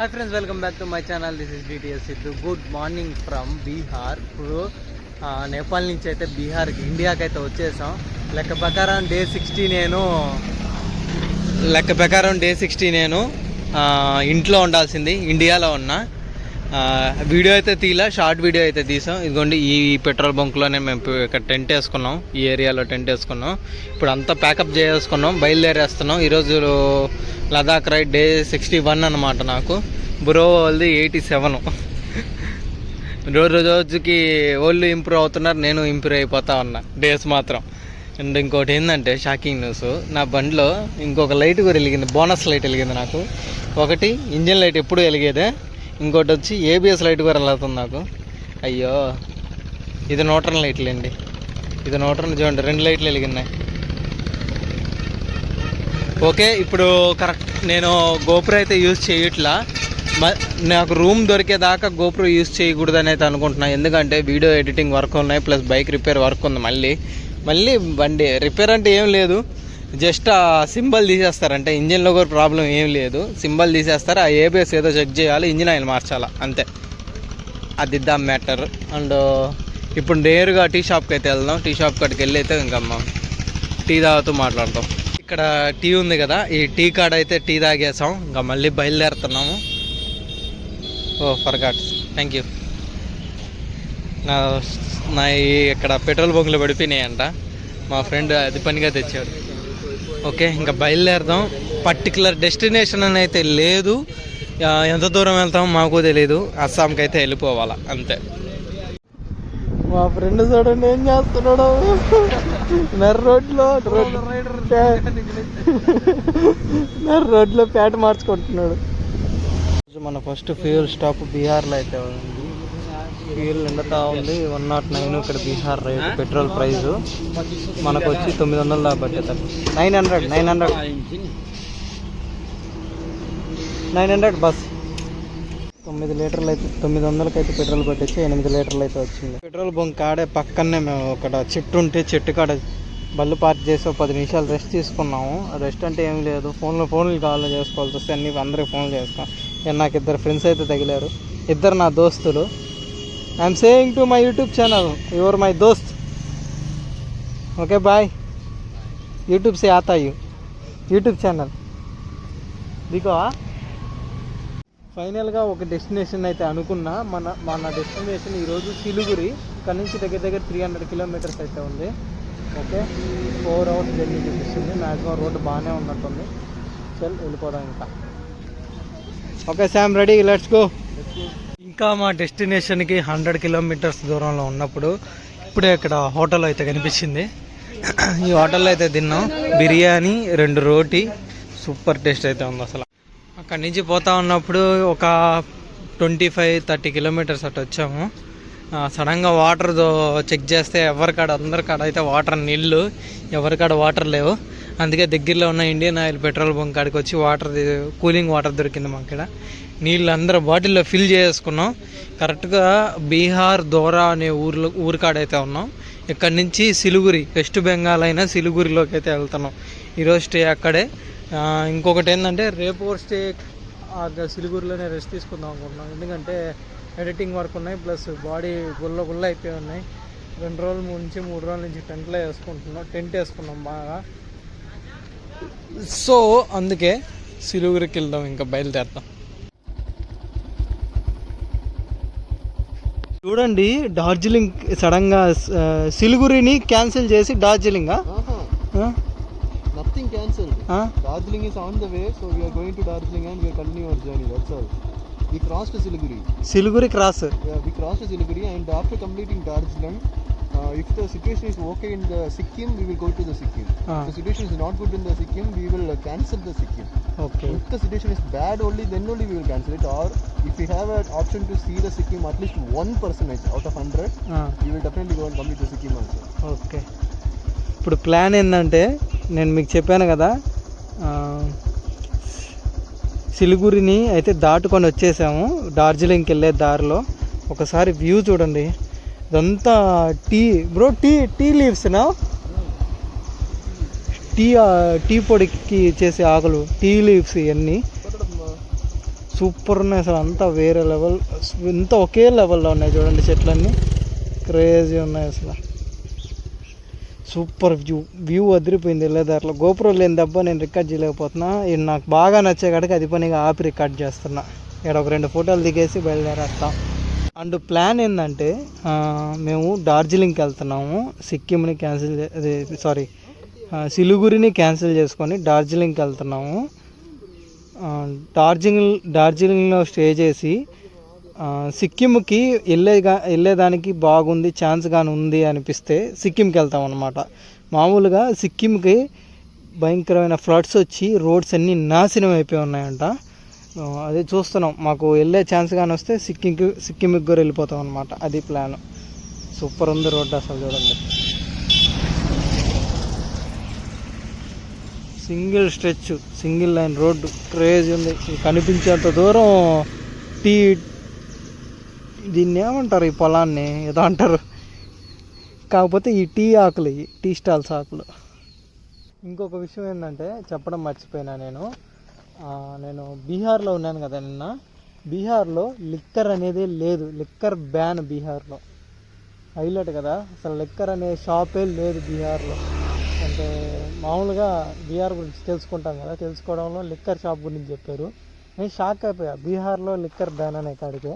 Hi friends welcome back to my channel this is DTS Siddhu good morning from Bihar ఇప్పుడు నేపాల్ నుంచి అయితే బీహార్కి ఇండియాకి అయితే వచ్చేసాం. లెక్క ప్రకారం డే సిక్స్టీ నేను లెక్క ప్రకారం డే సిక్స్టీ నేను ఇంట్లో ఉండాల్సింది ఇండియాలో ఉన్నా. వీడియో అయితే తీలా షార్ట్ వీడియో అయితే తీసాం. ఇదిగోండి ఈ పెట్రోల్ బంక్లోనే మేము ఇక్కడ టెంట్ వేసుకున్నాం. ఈ ఏరియాలో టెంట్ వేసుకున్నాం. ఇప్పుడు అంతా ప్యాకప్ చేసుకున్నాం బయలుదేరేస్తున్నాం. ఈరోజు Ladakh ride day sixty one అనమాట నాకు. బ్రో వాళ్ళది ఎయిటీ సెవెన్. రోజు రోజుకి వాళ్ళు ఇంప్రూవ్ అవుతున్నారు నేను ఇంప్రూవ్ అయిపోతా ఉన్నా. డేస్ మాత్రం. అండ్ ఇంకోటి ఏంటంటే షాకింగ్ న్యూస్. నా బండిలో ఇంకొక లైట్ కూడా వెలిగింది. బోనస్ లైట్ వెలిగింది నాకు. ఒకటి ఇంజిన్ లైట్ ఎప్పుడు వెలిగేదే? ఇంకోటి వచ్చి ఏబిఎస్ లైట్ కూడా వెళ్తుంది నాకు? అయ్యో ఇది నోటర్న్ లైట్లు అండి ఇది నోటర్న్ చూడండి రెండు లైట్లు వెలిగినాయి ఓకే ఇప్పుడు కరెక్ట్ నేను గోపురం అయితే యూజ్ చేయట్లా. మ- నాకు రూమ్ దొరికేదాకా గోపురం యూజ్ చేయకూడదని అయితే అనుకుంటున్నాను ఎందుకంటే వీడియో ఎడిటింగ్ వర్క్ ఉన్నాయి ప్లస్ బైక్ రిపేర్ వర్క్ ఉంది మళ్ళీ. మళ్ళీ బండి రిపేర్ అంటే ఏం లేదు. జస్ట్ ఆ సింబల్ తీసేస్తారు అంటే ఇంజిన్లో కూడా ప్రాబ్లం ఏం లేదు. సింబల్ తీసేస్తారు ఆ ఏబిఎస్ ఏదో చెక్ చేయాలి ఇంజిన్ ఆయిల్ మార్చాలా అంతే. అది దా మ్యాటర్. అండ్ ఇప్పుడు నేరుగా టీ షాప్కి అయితే వెళ్దాం. టీ షాప్ కాడికి వెళ్ళి అయితే ఇంకా అమ్మ టీ తాగుతూ మాట్లాడతాం. ఇక్కడ టీ ఉంది కదా ఈ టీ కాడ అయితే టీ తాగేసాం ఇంకా మళ్ళీ బయలుదేరుతున్నాము. Oh forgot thank you. నా నా ఈ ఇక్కడ పెట్రోల్ బంకులు పడిపోయినాయంట. మా ఫ్రెండ్ అది పనిగా తెచ్చాడు. ఓకే ఇంకా బయలుదేరదాం. పర్టికులర్ డెస్టినేషన్ అని అయితే లేదు. ఎంత దూరం వెళ్తాం మాకు తెలియదు అస్సాంకి అయితే వెళ్ళిపోవాలా అంతే. మా ఫ్రెండ్ చూడండి ఏం చేస్తున్నాడు? నర్ రోడ్లో నర్ రోడ్లో ప్యాట్ మార్చుకుంటున్నాడు. మన ఫస్ట్ ఫ్యూయల్ స్టాప్ బీహార్లో అయితే ఉంది. ఫ్యూయల్ నిండుతా ఉంది. వన్ నాట్ నైన్ ఇక్కడ బీహార్ రేట్ పెట్రోల్ ప్రైస్. మనకు వచ్చి తొమ్మిది వందల దాకా nine hundred nine hundred. Nine hundred bus. తొమ్మిది లీటర్లు అయితే తొమ్మిది వందలకి అయితే పెట్రోల్ పట్టించి ఎనిమిది లీటర్లు అయితే వచ్చింది. పెట్రోల్ బంక్ కాడే పక్కనే మేము ఒక చెట్టు ఉంటే చెట్టు కాడ బళ్ళు పార్క్ చేసి ఒక పది నిమిషాలు రెస్ట్ తీసుకున్నాము. రెస్ట్ అంటే ఏం లేదు. ఫోన్లో ఫోన్లు కాల్ చేసుకోవాల్సి వస్తే అన్ని అందరికి ఫోన్లు చేస్తాం. నాకు ఇద్దరు ఫ్రెండ్స్ అయితే తగిలారు. ఇద్దరు నా దోస్తులు. I'm saying to my YouTube channel your my దోస్త్ ఓకే బాయ్ యూట్యూబ్ సే ఆతా యూ యూట్యూబ్ ఛానల్ దిగోవా ఫైనల్గా ఒక డెస్టినేషన్ అయితే అనుకున్నా మన మన డెస్టినేషన్ ఈరోజు సిలుగురి ఇక్కడ నుంచి దగ్గర దగ్గర త్రీ హండ్రెడ్ కిలోమీటర్స్ అయితే ఉంది ఓకే ఫోర్ అవర్స్ జర్నీ చూపిస్తుంది మ్యాక్సిమం రోడ్డు బాగానే ఉన్నట్టుంది చల్ వెళ్ళిపోదాం ఇంకా okay Sam ready let's go ఇంకా మా డెస్టినేషన్కి హండ్రెడ్ కిలోమీటర్స్ దూరంలో ఉన్నప్పుడు ఇప్పుడే ఇక్కడ హోటల్ అయితే కనిపించింది. ఈ హోటల్లో అయితే తిన్నాం. బిర్యానీ రెండు రోటీ సూపర్ టేస్ట్ అయితే ఉంది అసలు. అక్కడి నుంచి పోతా ఉన్నప్పుడు ఒక ట్వంటీ ఫైవ్ థర్టీ కిలోమీటర్స్ అటు వచ్చాము. సడన్గా వాటర్ చెక్ చేస్తే ఎవరికాడ అందరికాడ అయితే వాటర్ నీళ్ళు ఎవరికాడ వాటర్ లేవు. అందుకే దగ్గరలో ఉన్న ఇండియన్ ఆయిల్ పెట్రోల్ బంక్ కాడికి వచ్చి వాటర్ కూలింగ్ వాటర్ దొరికింది మాకు ఇక్కడ నీళ్ళు అందరూ బాటిల్లో ఫిల్ చేసుకున్నాం. కరెక్ట్గా బీహార్ దోరా అనే ఊర్లో ఊరికాడైతే ఉన్నాం. ఇక్కడ నుంచి సిలుగురి వెస్ట్ బెంగాల్ అయినా సిలుగురిలోకి అయితే వెళ్తున్నాం. ఈరోజు స్టే అక్కడే. ఇంకొకటి ఏంటంటే రేపు స్టే సిలుగురిలోనే సిలిగురిలోనే రెస్ట్ తీసుకుందాం అనుకుంటున్నాం. ఎందుకంటే ఎడిటింగ్ వర్క్ ఉన్నాయి ప్లస్ బాడీ గుల్ల గుల్ల అయిపోయి ఉన్నాయి. రెండు రోజుల నుంచి మూడు రోజుల నుంచి టెంట్లో వేసుకుంటున్నాం. టెంట్ వేసుకున్నాం బాగా. సో అందుకే సిలుగురికి వెళ్దాం ఇంకా బయలుదేరుతాం చూడండి డార్జిలింగ్ సడన్గా సిలిగురిని క్యాన్సిల్ చేసి Darjeeling. Nothing cancel Darjeeling on the way so we Darjeeling and continue journey that's all we cross to Siliguri cross. We cross to and after completing Darjeeling if the situation okay in Sikkim we to the Sikkim the situation good in the Sikkim we will cancel the Sikkim okay If the situation is bad only, then only we will cancel it. Or if we have an option to see the Sikkim at least one percentage out of hundred, we will definitely go and complete the Sikkim also. Okay ఇప్పుడు plan ఏంటంటే నేను మీకు చెప్పాను కదా ఆ, సిలిగురిని అయితే దాటుకొని వచ్చేసాము డార్జిలింగ్కి వెళ్ళే దారిలో ఒకసారి వ్యూ చూడండి ఇదంతా టీ బ్రో టీ టీ లీవ్స్నా టీ టీ పొడికి చేసే ఆకులు టీ లీవ్స్ ఇవన్నీ సూపర్ ఉన్నాయి అసలు. అంతా వేరే లెవెల్ ఇంత ఒకే లెవెల్లో ఉన్నాయి చూడండి చెట్లన్నీ. క్రేజీ ఉన్నాయి అసలు. సూపర్ వ్యూ వ్యూ అదిరిపోయింది వెళ్ళేదారిలో గోపురం లేని దెబ్బ నేను రికార్డ్ చేయలేకపోతున్నా. ఇది నాకు బాగా నచ్చే కాడికి అది పనిగా ఆపి రికార్డ్ చేస్తున్నా. ఇక్కడ ఒక రెండు ఫోటోలు దిగేసి బయలుదేరేస్తాం. అండ్ ప్లాన్ ఏంటంటే మేము డార్జిలింగ్కి వెళ్తున్నాము. సిక్కింని క్యాన్సిల్ అది సారీ సిలుగురిని క్యాన్సిల్ చేసుకొని డార్జిలింగ్కి వెళ్తున్నాము. డార్జిలింగ్ డార్జిలింగ్లో స్టే చేసి సిక్కింకి వెళ్ళేగా వెళ్ళేదానికి బాగుంది ఛాన్స్ కానీ ఉంది అనిపిస్తే సిక్కింకి వెళ్తాం అనమాట మామూలుగా సిక్కింకి భయంకరమైన ఫ్లడ్స్ వచ్చి రోడ్స్ అన్నీ నాశనం అయిపోయి ఉన్నాయంట. అదే చూస్తున్నాం. మాకు వెళ్ళే ఛాన్స్ కానీ వస్తే సిక్కింకి సిక్కింకి కూడా వెళ్ళిపోతాం అనమాట అది ప్లాన్. సూపర్ ఉంది రోడ్ అసలు చూడండి. Single stretch single line road craze ఉంది. కనిపించేంత దూరం టీ దీన్ని ఏమంటారు ఈ పొలాన్ని? ఏదో అంటారు. కాకపోతే ఈ టీ ఆకులు టీ స్టాల్స్ ఆకులు. ఇంకొక విషయం ఏంటంటే చెప్పడం మర్చిపోయినా నేను. నేను బీహార్లో ఉన్నాను కదా నిన్న. బీహార్లో లిక్కర్ అనేది లేదు. లిక్కర్ బ్యాన్ బీహార్లో. హైలైట్ కదా. అసలు లిక్కర్ అనే షాపే లేదు బీహార్లో. అంటే మామూలుగా బీహార్ గురించి తెలుసుకుంటాం కదా. తెలుసుకోవడంలో లిక్కర్ షాప్ గురించి చెప్పారు. నేను షాక్ అయిపోయా. బీహార్లో లిక్కర్ బ్యాన్ అనే కాడికే.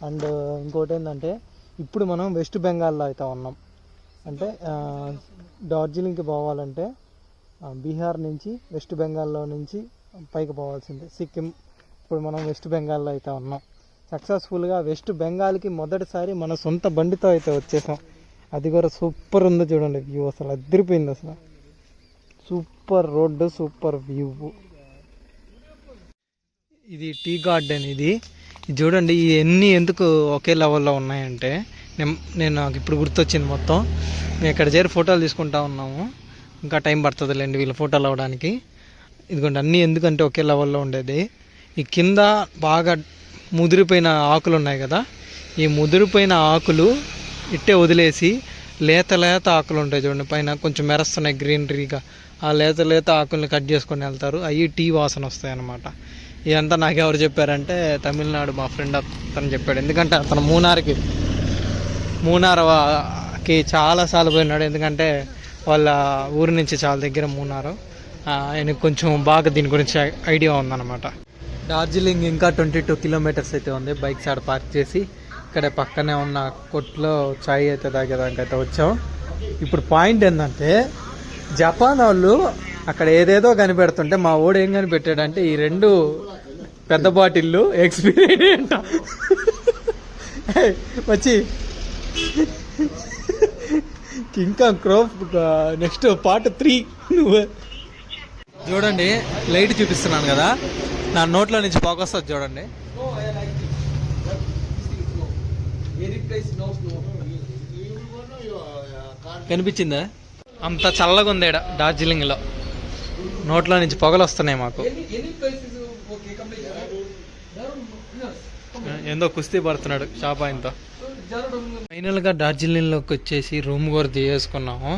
అండ్ ఇంకోటి ఏంటంటే ఇప్పుడు మనం వెస్ట్ బెంగాల్లో అయితే ఉన్నాం. అంటే డార్జిలింగ్కి పోవాలంటే బీహార్ నుంచి వెస్ట్ బెంగాల్లో నుంచి పైకి పోవాల్సిందే. సిక్కిం ఇప్పుడు మనం వెస్ట్ బెంగాల్లో అయితే ఉన్నాం. సక్సెస్ఫుల్గా వెస్ట్ బెంగాల్కి మొదటిసారి మన సొంత బండితో అయితే వచ్చేసాం. అది కూడా సూపర్ ఉంది చూడండి. వ్యూ అసలు అదిరిపోయింది అసలు. Super road super view. ఇది టీ గార్డెన్ ఇది. ఇది చూడండి ఇవన్నీ ఎందుకు ఒకే లెవెల్లో ఉన్నాయంటే నేను నేను నాకు ఇప్పుడు గుర్తొచ్చింది మొత్తం. మేము ఇక్కడ చేరి ఫోటోలు తీసుకుంటా ఉన్నాము. ఇంకా టైం పడుతుందిలేండి వీళ్ళ ఫోటోలు అవ్వడానికి. ఇదిగోండి అన్నీ ఎందుకంటే ఒకే లెవెల్లో ఉండేది. ఈ కింద బాగా ముదిరిపోయిన ఆకులు ఉన్నాయి కదా ఈ ముదిరిపోయిన ఆకులు ఇట్టే వదిలేసి లేత లేత ఆకులు ఉంటాయి చూడండి పైన కొంచెం మెరుస్తున్నాయి గ్రీనరీగా ఆ లేత లేత ఆకుల్ని కట్ చేసుకొని వెళ్తారు. అవి టీ వాసన వస్తాయి అన్నమాట. ఇదంతా నాకు ఎవరు చెప్పారంటే తమిళనాడు మా ఫ్రెండ్ అతను చెప్పాడు. ఎందుకంటే అతను మూనార్కి మూనార్కి చాలాసార్లు పోయినాడు. ఎందుకంటే వాళ్ళ ఊరి నుంచి చాలా దగ్గర మూనారు. ఆయన ఆయనకు కొంచెం బాగా దీని గురించి ఐ- ఐడియా ఉందన్నమాట. డార్జిలింగ్ ఇంకా ట్వంటీ టూ కిలోమీటర్స్ అయితే ఉంది. బైక్స్ ఆడ పార్క్ చేసి ఇక్కడ పక్కనే ఉన్న కొట్లో చాయ్ అయితే తాగేదానికైతే వచ్చాం. ఇప్పుడు పాయింట్ ఏంటంటే జపాన్ వాళ్ళు అక్కడ ఏదేదో కనిపెడుతుంటే మా ఓడు ఏం కనిపెట్టాడంటే ఈ రెండు పెద్ద బాటిల్లు ఎక్స్పీరియన్స్. అంట వచ్చి. ఇంకా క్రో నెక్స్ట్ పార్ట్ త్రీ నువ్వు. చూడండి లైట్ చూపిస్తున్నాను కదా. నా నోట్లో నుంచి పొగ వస్తుంది చూడండి. కనిపించిందా? అంత చల్లగా ఉంది డార్జిలింగ్లో. నోట్లో నుంచి పొగలు వస్తున్నాయి మాకు. ఏందో కుస్తీ పడుతున్నాడు షాప్ ఆయనతో. ఫైనల్గా డార్జిలింగ్లోకి వచ్చేసి రూమ్ కూడా తీసేసుకున్నాము.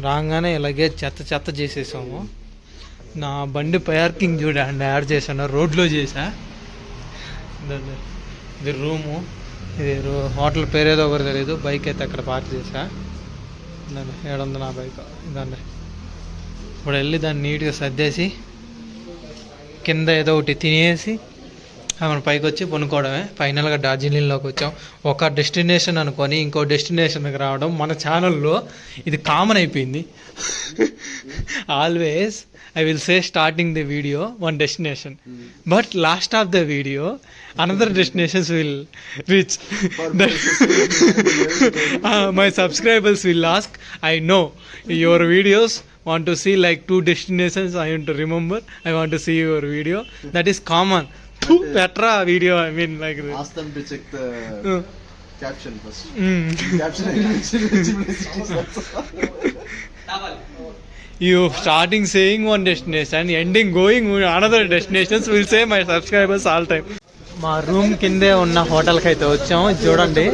రాగానే ఇలాగే చెత్త చెత్త చేసేసాము. నా బండి పార్కింగ్ చూడండి యాడ్ చేశాను రోడ్లో చేసా. ఇది రూము. ఇది హోటల్ పేరేదో ఒకటి తెలియదు బైక్ అయితే అక్కడ పార్క్ చేసా ఇదండి ఏడు వందల బైక్ ఇదండి. ఇప్పుడు వెళ్ళి దాన్ని నీట్గా సర్దేసి కింద ఏదో ఒకటి తినేసి మనం పైకి వచ్చి కొనుక్కోవడమే ఫైనల్గా డార్జిలింగ్లోకి వచ్చాం. ఒక డెస్టినేషన్ అనుకొని ఇంకో డెస్టినేషన్కి రావడం మన ఛానల్లో ఇది కామన్ అయిపోయింది. Always I will say starting the video one destination but last of the video another destinations will reach my subscribers will ask I know your videos want to see like two destinations. I want to remember. I want to see your video. That is common. Video i mean like this. Ask them to check the Uh, caption first. mm. Caption you starting saying one destination ending going another destinations will say my subscribers all time మా room కిందే ఉన్న హోటల్కి అయితే వచ్చాం ఇది చూడండి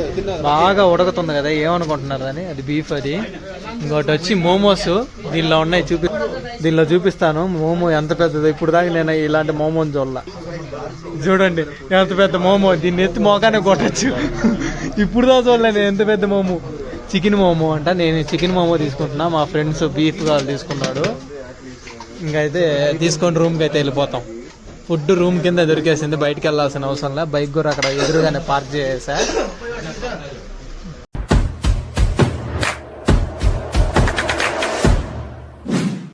బాగా ఉడకుతుంది కదా ఏమనుకుంటున్నారు అని అది బీఫ్ అది ఇంకోటి వచ్చి మోమోస్ దీనిలో ఉన్నాయి చూపి దీనిలో చూపిస్తాను మోమో ఎంత పెద్దదో ఇప్పుడు దాకా నేను ఇలాంటి మోమోని చూడాల చూడండి ఎంత పెద్ద మోమో. దీన్ని ఎత్తి మోకానే కొట్టచ్చు. ఇప్పుడు దా చూడలేదు ఎంత పెద్ద మోమో. చికెన్ మోమో అంట. నేను చికెన్ మోమో తీసుకుంటున్నా. మా ఫ్రెండ్స్ బీఫ్ కాదు తీసుకున్నాడు. ఇంకైతే తీసుకొని రూమ్కి అయితే వెళ్ళిపోతాం. ఫుడ్ రూమ్ కింద దొరికేసింది. బయటకు వెళ్ళాల్సిన అవసరం లే. బైక్ కూడా అక్కడ ఎదురుగానే పార్క్ చేసా